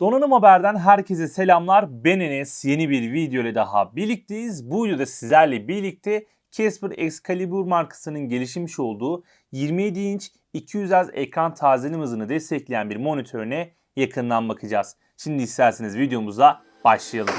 Donanım Haber'den herkese selamlar. Ben Enes. Yeni bir video ile daha birlikteyiz. Bu videoda sizlerle birlikte Casper Excalibur markasının gelişmiş olduğu 27 inç 200 Hz ekran tazeleme hızını destekleyen bir monitörüne yakından bakacağız. Şimdi isterseniz videomuza başlayalım.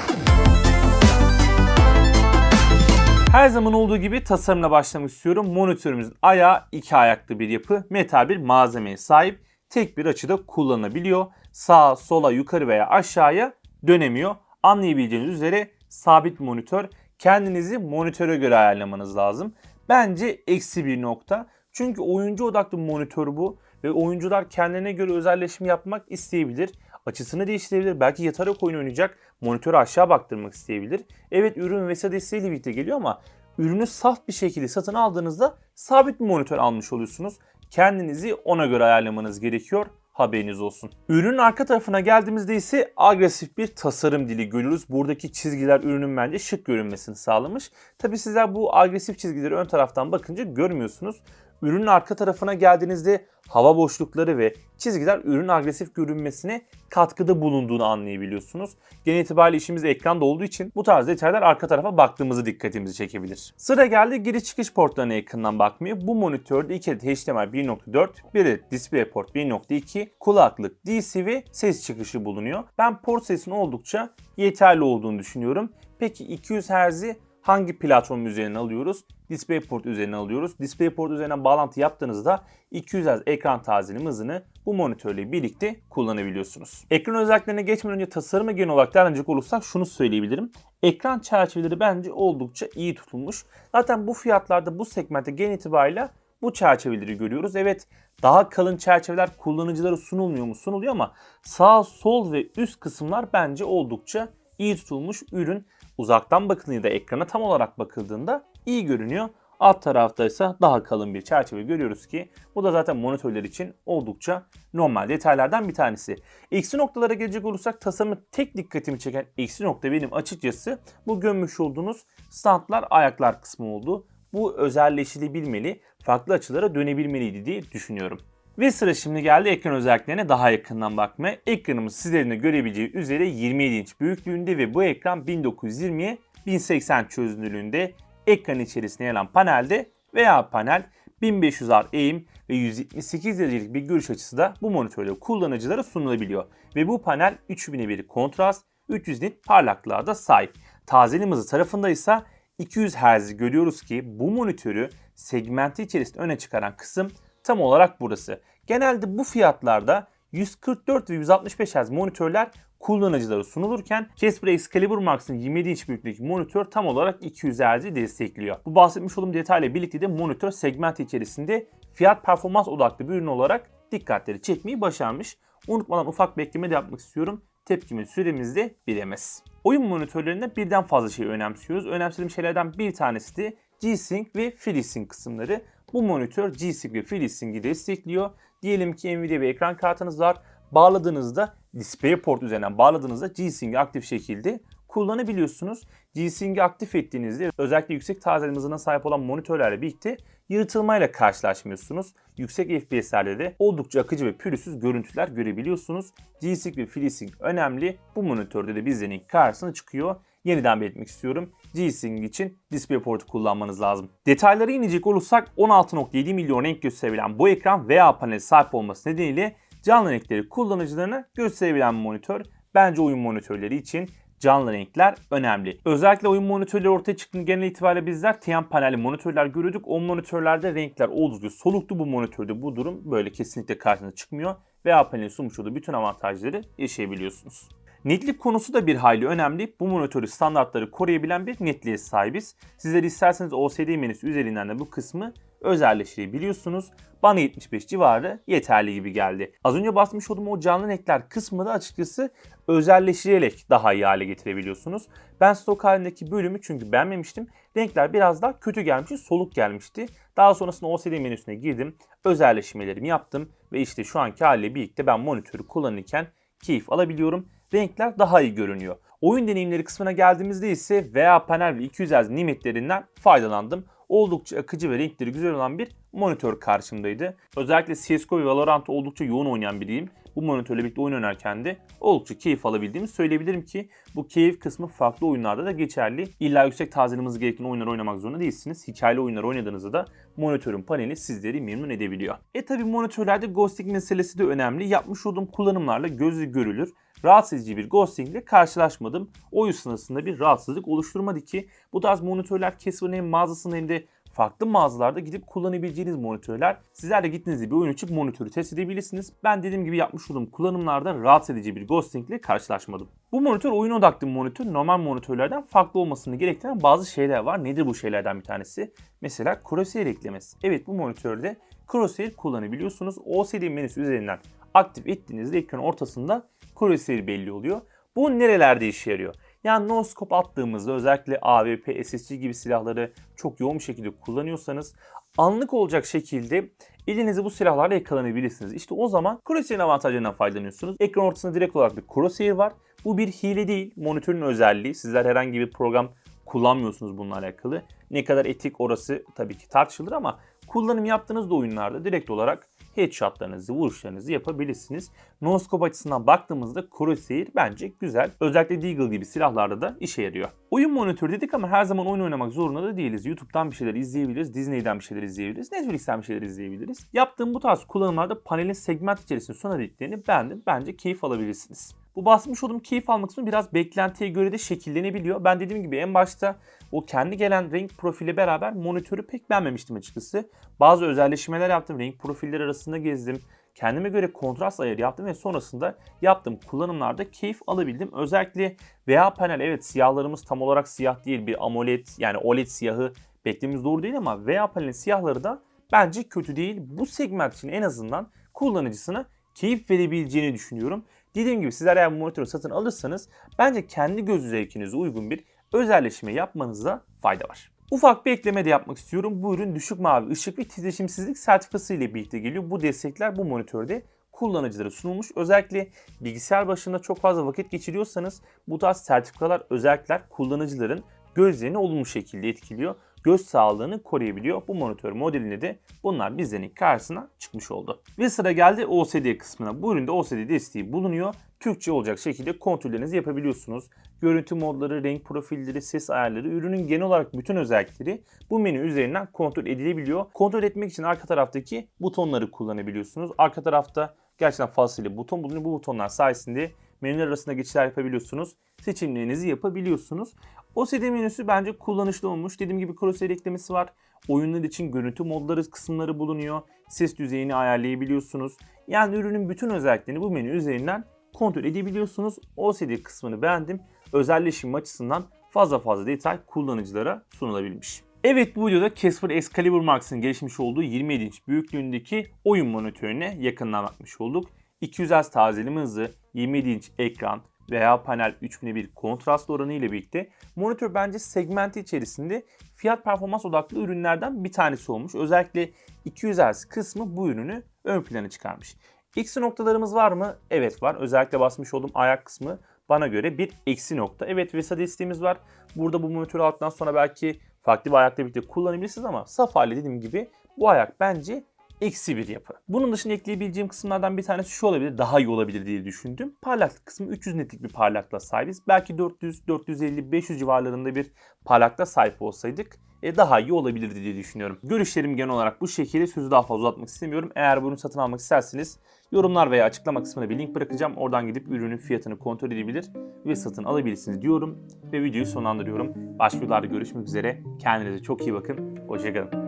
Her zaman olduğu gibi tasarımla başlamak istiyorum. Monitörümüzün ayağı iki ayaklı bir yapı, metal bir malzemeye sahip. Tek bir açıda kullanılabiliyor. Sağa, sola, yukarı veya aşağıya dönemiyor. Anlayabileceğiniz üzere sabit monitör. Kendinizi monitöre göre ayarlamanız lazım. Bence eksi bir nokta. Çünkü oyuncu odaklı monitör bu ve oyuncular kendine göre özelleşim yapmak isteyebilir. Açısını değiştirebilir. Belki yatarak oyun oynayacak. Monitörü aşağı baktırmak isteyebilir. Evet ürün VESA desteğiyle birlikte geliyor ama ürünü saf bir şekilde satın aldığınızda sabit bir monitör almış oluyorsunuz. Kendinizi ona göre ayarlamanız gerekiyor. Haberiniz olsun. Ürünün arka tarafına geldiğimizde ise agresif bir tasarım dili görüyoruz. Buradaki çizgiler ürünün bence şık görünmesini sağlamış. Tabi sizler bu agresif çizgileri ön taraftan bakınca görmüyorsunuz. Ürünün arka tarafına geldiğinizde hava boşlukları ve çizgiler ürünün agresif görünmesine katkıda bulunduğunu anlayabiliyorsunuz. Genel itibariyle işimiz ekranda olduğu için bu tarz detaylar arka tarafa baktığımızı dikkatimizi çekebilir. Sıra geldi giriş çıkış portlarına yakından bakmaya. Bu monitörde 2 adet HDMI 1.4, bir adet DisplayPort 1.2, kulaklık, DC ve ses çıkışı bulunuyor. Ben port sesinin oldukça yeterli olduğunu düşünüyorum. Peki 200 Hz'i hangi platform üzerine alıyoruz? DisplayPort üzerine alıyoruz. DisplayPort üzerine bağlantı yaptığınızda 200 Hz ekran tazeleme hızını bu monitörle birlikte kullanabiliyorsunuz. Ekran özelliklerine geçmeden önce tasarıma genel olarak değerlendirecek olursak şunu söyleyebilirim. Ekran çerçeveleri bence oldukça iyi tutulmuş. Zaten bu fiyatlarda bu segmentte genel itibariyle bu çerçeveleri görüyoruz. Evet daha kalın çerçeveler kullanıcılara sunulmuyor mu? Sunuluyor ama sağ, sol ve üst kısımlar bence oldukça iyi tutulmuş ürün. Uzaktan bakıldığında ekrana tam olarak bakıldığında iyi görünüyor. Alt tarafta ise daha kalın bir çerçeve görüyoruz ki bu da zaten monitörler için oldukça normal detaylardan bir tanesi. Eksi noktalara gelecek olursak tasarımı tek dikkatimi çeken eksi nokta benim açıkçası bu gömmüş olduğunuz standlar ayaklar kısmı oldu. Bu özelleşilebilmeli, farklı açılara dönebilmeliydi diye düşünüyorum. Ve sıra şimdi geldi ekran özelliklerine daha yakından bakmaya. Ekranımız sizlerin de görebileceği üzere 27 inç büyüklüğünde ve bu ekran 1920'ye 1080 çözünürlüğünde ekran içerisine yer alan panelde veya panel 1500 R eğim ve 178 derecelik bir görüş açısı da bu monitörde kullanıcılara sunulabiliyor. Ve bu panel 3000'e bir kontrast, 300 nit parlaklığa da sahip. Tazelim hızı tarafında ise 200 Hz görüyoruz ki bu monitörü segmenti içerisinde öne çıkaran kısım tam olarak burası. Genelde bu fiyatlarda 144 ve 165 Hz monitörler kullanıcılara sunulurken Casper Excalibur Max'ın 27 inç büyüklüğündeki monitör tam olarak 200 Hz'i destekliyor. Bu bahsetmiş olduğum detayla birlikte de monitör segment içerisinde fiyat performans odaklı bir ürün olarak dikkatleri çekmeyi başarmış. Unutmadan ufak bekleme de yapmak istiyorum. Tepkime süremiz de bilemez. Oyun monitörlerinde birden fazla şey önemsiyoruz. Önemsediğim şeylerden bir tanesi de G-Sync ve FreeSync kısımları. Bu monitör G-Sync ve FreeSync'i destekliyor. Diyelim ki Nvidia bir ekran kartınız var. Bağladığınızda DisplayPort üzerinden bağladığınızda G-Sync'i aktif şekilde kullanabiliyorsunuz. G-Sync'i aktif ettiğinizde özellikle yüksek tazeleme hızına sahip olan monitörlerle birlikte yırtılmayla karşılaşmıyorsunuz. Yüksek FPS'lerde de oldukça akıcı ve pürüzsüz görüntüler görebiliyorsunuz. G-Sync ve FreeSync önemli. Bu monitörde de bizlerin karşısına çıkıyor. Yeniden belirtmek istiyorum. G-Sync için DisplayPort'u kullanmanız lazım. Detaylara inecek olursak 16.7 milyon renk gösterebilen bu ekran veya panel sahip olması nedeniyle canlı renkleri kullanıcılarına gösterebilen bir monitör. Bence oyun monitörleri için canlı renkler önemli. Özellikle oyun monitörleri ortaya çıktığında genel itibariyle bizler TN panelli monitörler görüyorduk. O monitörlerde renkler oldukça soluktu. Bu monitörde bu durum böyle kesinlikle karşınıza çıkmıyor. Veya panelin sunmuş olduğu bütün avantajları yaşayabiliyorsunuz. Netlik konusu da bir hayli önemli. Bu monitörü standartları koruyabilen bir netliğe sahibiz. Sizler isterseniz OCD menüsü üzerinden de bu kısmı özelleştirebiliyorsunuz. Bana 75 civarı yeterli gibi geldi. Az önce basmış olduğum o canlı renkler kısmı da açıkçası özelleştirerek daha iyi hale getirebiliyorsunuz. Ben stok halindeki bölümü çünkü beğenmemiştim. Renkler biraz daha kötü gelmişti, soluk gelmişti. Daha sonrasında OCD menüsüne girdim, özelleşmelerimi yaptım ve işte şu anki haliyle birlikte ben monitörü kullanırken keyif alabiliyorum. Renkler daha iyi görünüyor. Oyun deneyimleri kısmına geldiğimizde ise VA panel ve 200 Hz nimetlerinden faydalandım oldukça akıcı ve renkleri güzel olan bir monitör karşımdaydı. Özellikle CSGO ve Valorant oldukça yoğun oynayan biriyim. bu monitörle birlikte oyun oynarken de oldukça keyif alabildiğimi söyleyebilirim ki bu keyif kısmı farklı oyunlarda da geçerli. İlla yüksek tazelemeniz gereken oyunlar oynamak zorunda değilsiniz. Hikayeli oyunlar oynadığınızda da monitörün paneli sizleri memnun edebiliyor. E tabi monitörlerde ghosting meselesi de önemli. Yapmış olduğum kullanımlarla gözü görülür rahatsız edici bir ghosting ile karşılaşmadım. Oyun sırasında bir rahatsızlık oluşturmadı ki bu tarz monitörler Casper'ın hem mağazasında hem de farklı mağazalarda gidip kullanabileceğiniz monitörler. Sizler de gittiğinizde bir oyun açıp monitörü test edebilirsiniz. Ben dediğim gibi yapmış olduğum kullanımlarda rahatsız edici bir ghosting ile karşılaşmadım. Bu monitör oyun odaklı bir monitör. Normal monitörlerden farklı olmasını gerektiren bazı şeyler var. Nedir bu şeylerden bir tanesi? Mesela crosshair eklemesi. Evet bu monitörde crosshair kullanabiliyorsunuz. OCD menüsü üzerinden aktif ettiğinizde ekranın ortasında crosshair belli oluyor. Bu nerelerde işe yarıyor? Yani no scope attığımızda özellikle AWP, SSG gibi silahları çok yoğun bir şekilde kullanıyorsanız anlık olacak şekilde elinizi bu silahlarla yakalanabilirsiniz. İşte o zaman crosshair'in avantajlarından faydalanıyorsunuz. Ekran ortasında direkt olarak bir crosshair var. Bu bir hile değil, monitörün özelliği. Sizler herhangi bir program kullanmıyorsunuz bununla alakalı. Ne kadar etik orası tabii ki tartışılır ama kullanım yaptığınız da oyunlarda direkt olarak headshotlarınızı, vuruşlarınızı yapabilirsiniz. No scope açısından baktığımızda Crosshair bence güzel. Özellikle Deagle gibi silahlarda da işe yarıyor. Oyun monitörü dedik ama her zaman oyun oynamak zorunda da değiliz. YouTube'dan bir şeyler izleyebiliriz, Disney'den bir şeyler izleyebiliriz, Netflix'ten bir şeyler izleyebiliriz. Yaptığım bu tarz kullanımlarda panelin segment içerisinde sunabildiklerini beğendim. Bence keyif alabilirsiniz. Bu bahsetmiş olduğum keyif almak kısmı biraz beklentiye göre de şekillenebiliyor. Ben dediğim gibi en başta o kendi gelen renk profili beraber monitörü pek beğenmemiştim açıkçası. Bazı özelleşmeler yaptım. Renk profilleri arasında gezdim. Kendime göre kontrast ayarı yaptım ve sonrasında yaptığım kullanımlarda keyif alabildim. Özellikle VA panel evet siyahlarımız tam olarak siyah değil bir AMOLED yani OLED siyahı beklediğimiz doğru değil ama VA panelin siyahları da bence kötü değil. Bu segment için en azından kullanıcısına keyif verebileceğini düşünüyorum. Dediğim gibi sizler eğer bu monitörü satın alırsanız bence kendi göz zevkinize uygun bir özelleşme yapmanızda fayda var. Ufak bir ekleme de yapmak istiyorum. Bu ürün düşük mavi ışık ve titreşimsizlik sertifikası ile birlikte geliyor. Bu destekler bu monitörde kullanıcılara sunulmuş. Özellikle bilgisayar başında çok fazla vakit geçiriyorsanız bu tarz sertifikalar, özellikler kullanıcıların gözlerini olumlu şekilde etkiliyor göz sağlığını koruyabiliyor. Bu monitör modelinde de bunlar bizlerin karşısına çıkmış oldu. Ve sıra geldi OCD kısmına. Bu üründe OCD desteği bulunuyor. Türkçe olacak şekilde kontrollerinizi yapabiliyorsunuz. Görüntü modları, renk profilleri, ses ayarları, ürünün genel olarak bütün özellikleri bu menü üzerinden kontrol edilebiliyor. Kontrol etmek için arka taraftaki butonları kullanabiliyorsunuz. Arka tarafta gerçekten fazlasıyla buton bulunuyor. Bu butonlar sayesinde menüler arasında geçişler yapabiliyorsunuz. Seçimlerinizi yapabiliyorsunuz. OCD menüsü bence kullanışlı olmuş. Dediğim gibi crosshair eklemesi var. Oyunlar için görüntü modları kısımları bulunuyor. Ses düzeyini ayarlayabiliyorsunuz. Yani ürünün bütün özelliklerini bu menü üzerinden kontrol edebiliyorsunuz. OCD kısmını beğendim. Özelleşim açısından fazla fazla detay kullanıcılara sunulabilmiş. Evet bu videoda Casper Excalibur Max'ın gelişmiş olduğu 27 inç büyüklüğündeki oyun monitörüne yakından bakmış olduk. 200 Hz tazeleme hızı, 27 inç ekran, veya panel 3000'e bir kontrast oranı ile birlikte monitör bence segmenti içerisinde fiyat performans odaklı ürünlerden bir tanesi olmuş. Özellikle 200 Hz kısmı bu ürünü ön plana çıkarmış. Eksi noktalarımız var mı? Evet var. Özellikle basmış olduğum ayak kısmı bana göre bir eksi nokta. Evet VESA desteğimiz var. Burada bu monitörü aldıktan sonra belki farklı bir ayakla birlikte kullanabilirsiniz ama saf hali dediğim gibi bu ayak bence eksi bir yapı. Bunun dışında ekleyebileceğim kısımlardan bir tanesi şu olabilir, daha iyi olabilir diye düşündüm. Parlaklık kısmı 300 netlik bir parlaklığa sahibiz. Belki 400, 450, 500 civarlarında bir parlaklığa sahip olsaydık e, daha iyi olabilirdi diye düşünüyorum. Görüşlerim genel olarak bu şekilde sözü daha fazla uzatmak istemiyorum. Eğer bunu satın almak isterseniz yorumlar veya açıklama kısmına bir link bırakacağım. Oradan gidip ürünün fiyatını kontrol edebilir ve satın alabilirsiniz diyorum. Ve videoyu sonlandırıyorum. Başka videolarda görüşmek üzere. Kendinize çok iyi bakın. Hoşçakalın.